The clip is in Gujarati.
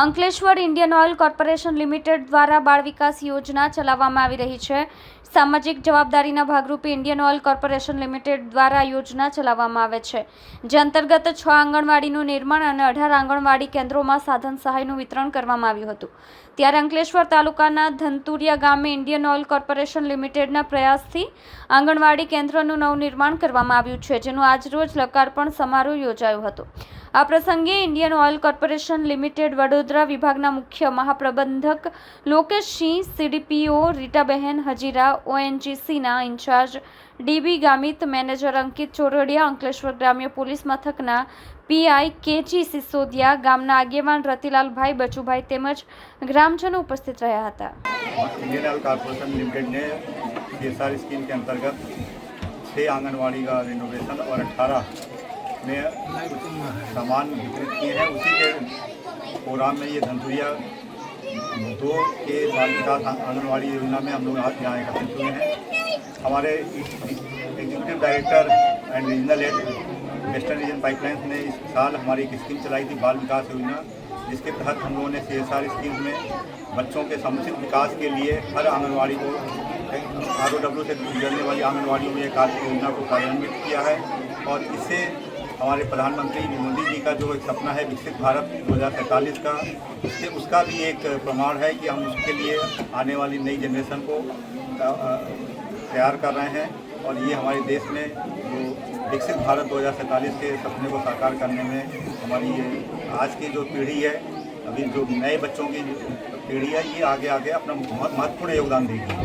Ankleshwar Indian Oil Corporation Limited દ્વારા બાળ વિકાસ યોજના ચલાવવામાં આવી રહી છે સામાજિક જવાબદારીના ભાગરૂપે ઇન્ડિયન ઓઇલ કોર્પોરેશન લિમિટેડ દ્વારા યોજના ચલાવવામાં આવે છે જે અંતર્ગત છ આંગણવાડીનું નિર્માણ અને અઢાર આંગણવાડી કેન્દ્રોમાં સાધન સહાયનું વિતરણ કરવામાં આવ્યું હતું ત્યારે અંકલેશ્વર તાલુકાના ધનતુરિયા ગામે ઇન્ડિયન ઓઇલ કોર્પોરેશન લિમિટેડના પ્રયાસથી આંગણવાડી કેન્દ્રનું નવું નિર્માણ કરવામાં આવ્યું છે જેનું આજરોજ લોકાર્પણ સમારોહ યોજાયો હતો આ પ્રસંગે Indian Oil Corporation Limited Vadodara Vadodara વિભાગના મુખ્ય મહાપ્રબંધક લોકેશ સિંહ સીડીપીઓ રીટાબહેન હજીરા ઓએનજીસીના incharge DB Gamit manager Ankit Chordia Ankleshwar ગ્રામ્ય પોલીસ મથકના પીઆઈ કેજી સિસોદિયા ગામના આગેવાન રતિલાલભાઈ બચુભાઈ તેમજ ગ્રામજનો ઉપસ્થિત રહ્યા હતા छः आंगनवाड़ी का रिनोवेशन और अट्ठारह में सामान वितरित किए हैं उसी के प्रोग्राम में ये धनतुरिया दो के बाल विकास आंगनबाड़ी योजना में हम लोग आज यहाँ एकत्रित हुए हैं हमारे executive director and regional head western region pipelines ने इस साल हमारी एक स्कीम चलाई थी बाल विकास योजना जिसके तहत हम लोगों ने सी एस आर स्कीम में बच्चों के समुचित विकास के लिए हर आंगनबाड़ी को आर ओ डब्ल्यू से गुजरने वाली आंगनबाड़ियों में एक योजना को कार्यान्वित किया है और इससे हमारे प्रधानमंत्री मोदी जी का जो एक सपना है विकसित भारत दो हज़ार का इससे उसका भी एक प्रमाण है कि हम उसके लिए आने वाली नई जनरेशन को तैयार कर रहे हैं और ये हमारे देश में जो विकसित भारत दो के सपने को साकार करने में हमारी ये आज की जो पीढ़ी है अभी जो नए बच्चों की पीढ़ी है ये आगे आगे अपना बहुत महत्वपूर्ण योगदान देगी